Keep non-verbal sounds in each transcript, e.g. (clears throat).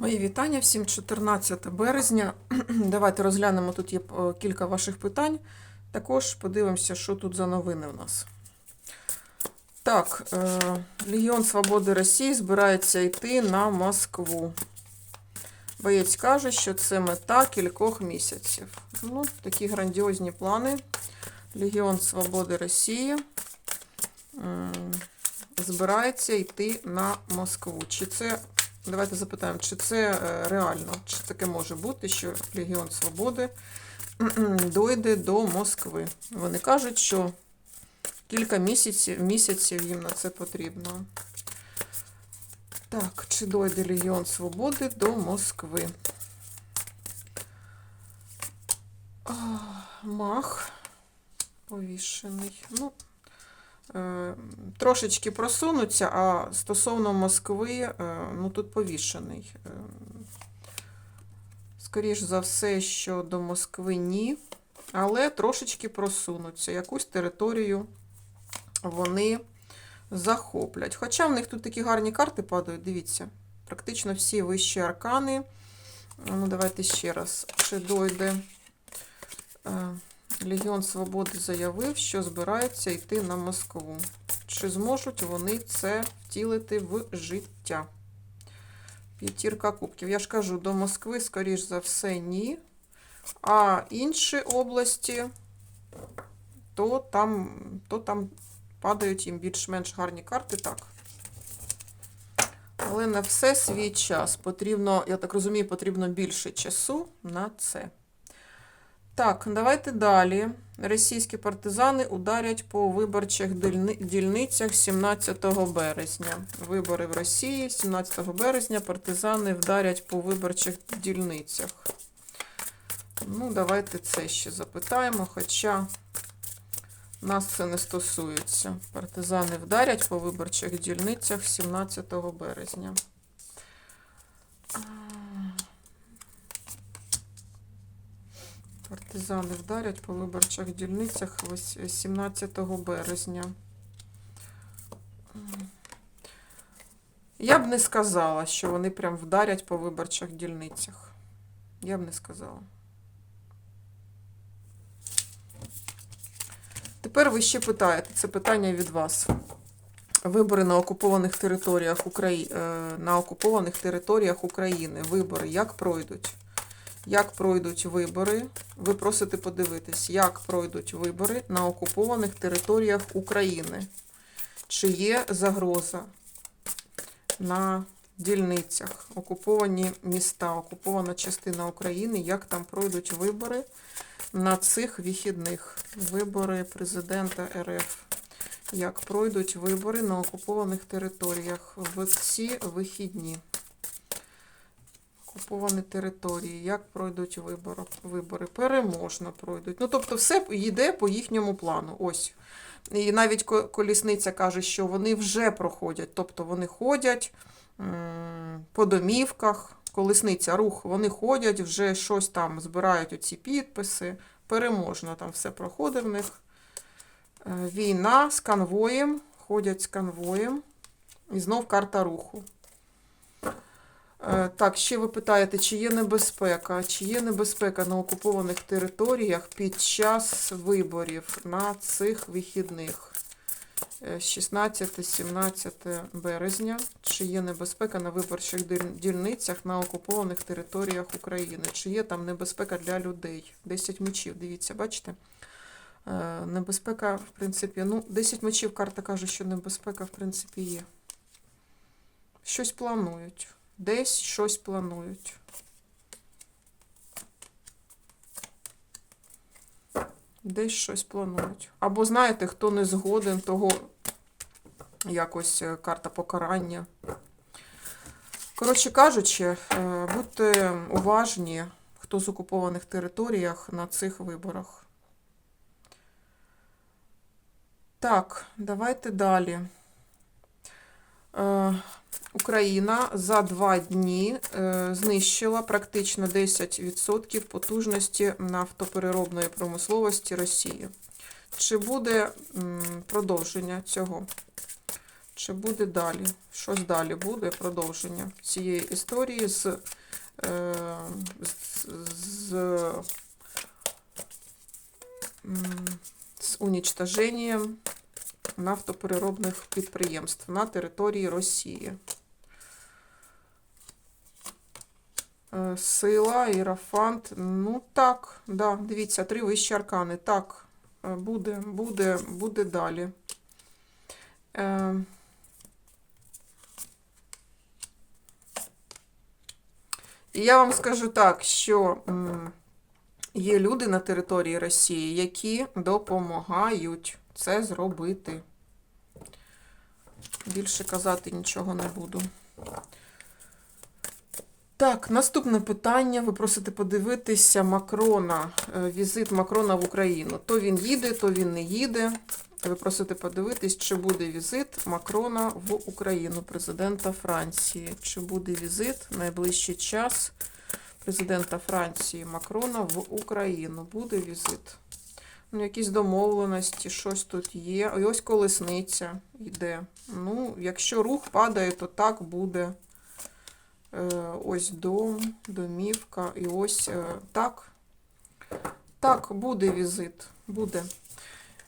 Мої вітання всім 14 березня. (clears throat) Давайте розглянемо. Тут є е, кілька ваших питань. Також подивимося, що тут за новини у нас. Так, е, Легіон Свободи Росії збирається йти на Москву. Боєць каже, що це мета кількох місяців. Ну, такі грандіозні плани. Легіон Свободи Росії збирається йти на Москву. Чи це Давайте запитаємо, чи це е, реально, чи таке може бути, що Легіон Свободи (clears throat) дойде до Москви. Вони кажуть, що кілька місяців, місяців їм на це потрібно. Так, чи дойде Легіон Свободи до Москви? Мах повішений. Ну, Трошечки просунуться, а стосовно Москви, е, ну тут повішений. Е, Скоріш за все, що до Москви ні, але трошечки просунуться. Якусь територію вони захоплять. Хоча в них тут такі гарні карти падають, дивіться. Практично всі вищі аркани. Ну, давайте ще раз. Чи дойде. Легіон Свободи заявив, що збирається йти на Москву. Чи зможуть вони це втілити в життя? П'ятірка кубків. Я ж кажу, до Москви, скоріш за все, ні. А інші області, то там, то там падають їм більш-менш гарні карти, так. Але на все свій час. Потрібно, я так розумію, потрібно більше часу на це. Так, давайте далі. Російські партизани ударять по виборчих дільницях 17 березня. Вибори в Росії 17 березня партизани вдарять по виборчих дільницях. Ну, давайте це ще запитаємо, хоча нас це не стосується. Партизани вдарять по виборчих дільницях 17 березня. Партизани вдарять по виборчих дільницях 17 березня. Я б не сказала, що вони прям вдарять по виборчих дільницях. Я б не сказала. Тепер ви ще питаєте, це питання від вас. Вибори на окупованих територіях України, на окупованих територіях України. Вибори як пройдуть? Як пройдуть вибори? Ви просите подивитись, як пройдуть вибори на окупованих територіях України. Чи є загроза на дільницях, окуповані міста, окупована частина України, як там пройдуть вибори на цих вихідних? Вибори президента РФ. Як пройдуть вибори на окупованих територіях в ці вихідні? Окуповані території, як пройдуть вибори, вибори, переможно пройдуть. Ну, тобто, все йде по їхньому плану. Ось. І навіть колісниця каже, що вони вже проходять. Тобто вони ходять по домівках, колесниця, рух, вони ходять, вже щось там збирають оці підписи. Переможно там все проходить в них. Е, Війна з конвоєм, ходять з конвоєм. І знов карта руху. Е, Так, ще ви питаєте, чи є небезпека? Чи є небезпека на окупованих територіях під час виборів на цих вихідних? Е, 16-17 березня. Чи є небезпека на виборчих дільницях на окупованих територіях України? Чи є там небезпека для людей? 10 мечів, дивіться, бачите? Е, Небезпека, в принципі, ну, 10 мечів карта каже, що небезпека, в принципі, є. Щось планують. Десь щось планують. Десь щось планують. Або знаєте, хто не згоден, того якось е, карта покарання. Коротше кажучи, е, будьте уважні, хто з окупованих територіях на цих виборах. Так, давайте далі. Україна за два дні е, знищила практично 10% потужності нафтопереробної промисловості Росії. Чи буде продовження цього? Чи буде далі? Щось далі буде продовження цієї історії з, е, з, з, з унічтоженням нафтопереробних підприємств на території Росії. Е, Сила, Ірафант. Ну так, да, дивіться, три вищі аркани. Так, е, буде, буде, буде далі. Е, я вам скажу так, що є люди на території Росії, які допомагають це зробити. Більше казати нічого не буду. Так, наступне питання. Ви просите подивитися Макрона, е, візит Макрона в Україну. То він їде, то він не їде. Ви просите подивитись, чи буде візит Макрона в Україну, президента Франції. Чи буде візит в найближчий час президента Франції Макрона в Україну? Буде візит. Ну, якісь домовленості, щось тут є. І ось колесниця йде. Ну, якщо рух падає, то так буде. Е, ось дом, домівка, і ось е, так. Так, буде візит. Буде.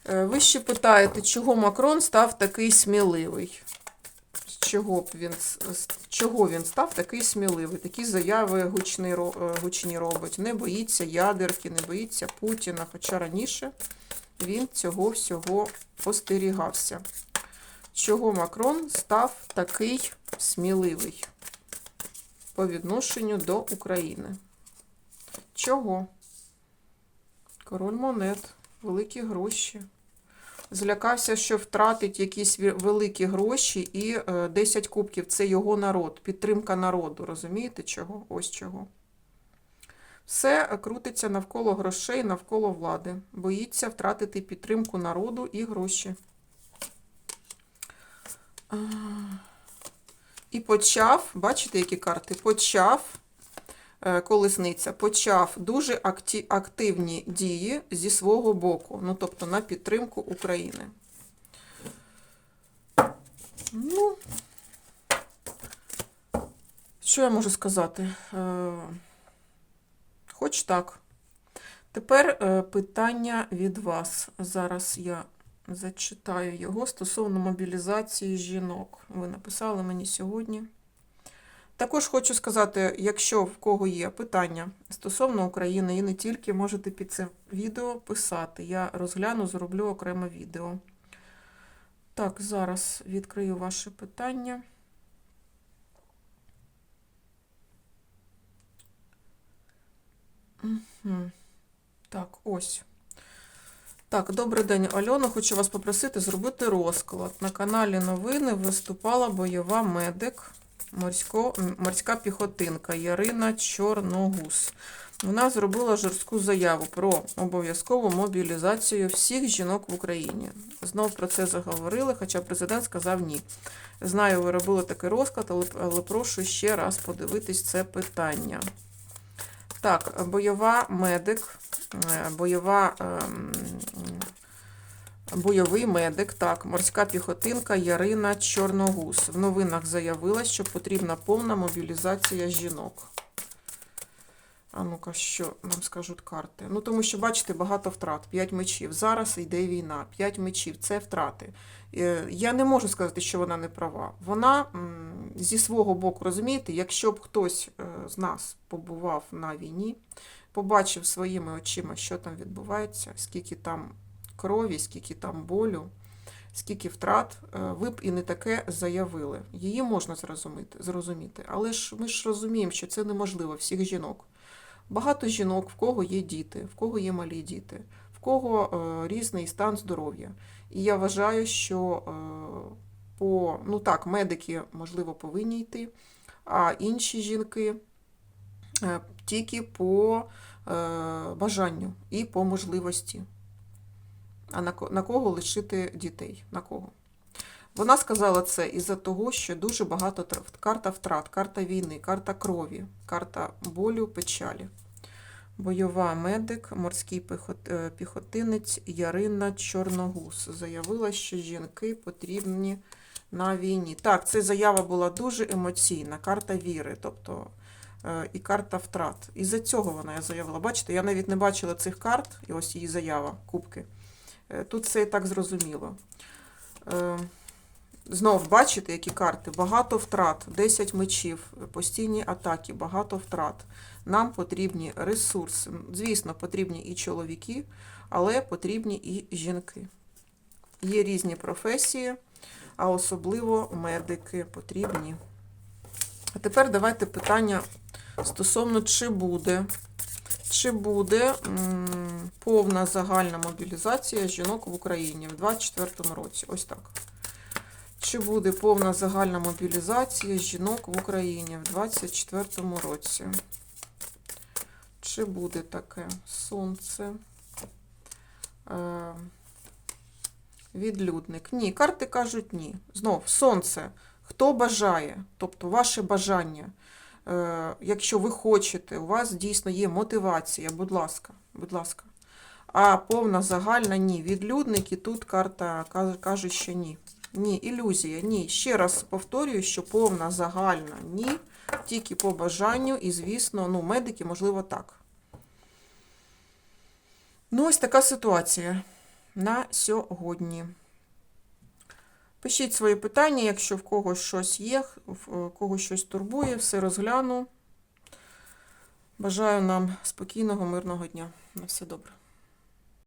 Е, Ви ще питаєте, чого Макрон став такий сміливий? Чого б він чого він став такий сміливий? Такі заяви гучні, гучні робить. Не боїться ядерки, не боїться Путіна. Хоча раніше він цього всього остерігався. Чого Макрон став такий сміливий по відношенню до України? Чого? Король монет, великі гроші. Злякався, що втратить якісь великі гроші і е, 10 кубків це його народ, підтримка народу. Розумієте чого? Ось чого. Все е, крутиться навколо грошей, навколо влади. Боїться втратити підтримку народу і гроші. І почав, бачите, які карти? Почав е, колесниця почав дуже активні дії зі свого боку, ну тобто на підтримку України. Ну, що я можу сказати? Е, Хоч так. Тепер е, питання від вас. Зараз я зачитаю його стосовно мобілізації жінок. Ви написали мені сьогодні. Також хочу сказати, якщо в кого є питання стосовно України і не тільки, можете під цим відео писати. Я розгляну, зроблю окреме відео. Так, зараз відкрию ваше питання. Мгм. Так, ось. Так, добрий день, Альона. Хочу вас попросити зробити розклад. На каналі новини виступала бойова медик, морсько, морська піхотинка Ярина Чорногуз. Вона зробила жорстку заяву про обов'язкову мобілізацію всіх жінок в Україні. Знов про це заговорили, хоча президент сказав ні. Знаю, ви робили такий розклад, але, але прошу ще раз подивитись це питання. Так, бойова медик, бойова, ем, бойовий медик, так, морська піхотинка Ярина Чорногуз. В новинах заявила, що потрібна повна мобілізація жінок. А ну-ка, що нам скажуть карти? Ну, тому що, бачите, багато втрат. П'ять мечів. Зараз йде війна. П'ять мечів це втрати. Е, Я не можу сказати, що вона не права. Вона зі свого боку, розумієте, якщо б хтось е, з нас побував на війні, побачив своїми очима, що там відбувається, скільки там крові, скільки там болю, скільки втрат, е, ви б і не таке заявили. Її можна зрозуміти, зрозуміти. Але ж ми ж розуміємо, що це неможливо всіх жінок. Багато жінок, в кого є діти, в кого є малі діти, в кого е, різний стан здоров'я. І я вважаю, що е, по ну так, медики можливо повинні йти, а інші жінки тільки по е, бажанню і по можливості. А на, кого лишити дітей? На кого? Вона сказала це із-за того, що дуже багато тр- карта втрат, карта війни, карта крові, карта болю, печалі. Бойова медик, морський е, піхотинець Ярина Чорногуз заявила, що жінки потрібні на війні. Так, ця заява була дуже емоційна, карта віри, тобто е, і карта втрат. Із-за цього вона я заявила. Бачите, я навіть не бачила цих карт, і ось її заява, кубки. Е, Тут все і так зрозуміло. Е, Знов бачите, які карти? Багато втрат, 10 мечів, постійні атаки, багато втрат. Нам потрібні ресурси. Звісно, потрібні і чоловіки, але потрібні і жінки. Є різні професії, а особливо медики потрібні. А тепер давайте питання стосовно, чи буде, чи буде повна загальна мобілізація жінок в Україні в 2024 році. Ось так. Чи буде повна загальна мобілізація жінок в Україні в 2024 році? Чи буде таке сонце? Е, відлюдник. Ні, карти кажуть ні. Знов, сонце. Хто бажає, тобто ваше бажання. Е, якщо ви хочете, у вас дійсно є мотивація, будь ласка, будь ласка. А повна загальна ні. Відлюдник і тут карта каже, що ні. Ні, ілюзія, ні. Ще раз повторюю, що повна загальна ні, тільки по бажанню, і, звісно, ну, медики, можливо, так. Ну, ось така ситуація на сьогодні. Пишіть свої питання, якщо в когось щось є, в когось щось турбує, все розгляну. Бажаю нам спокійного, мирного дня. На все добре.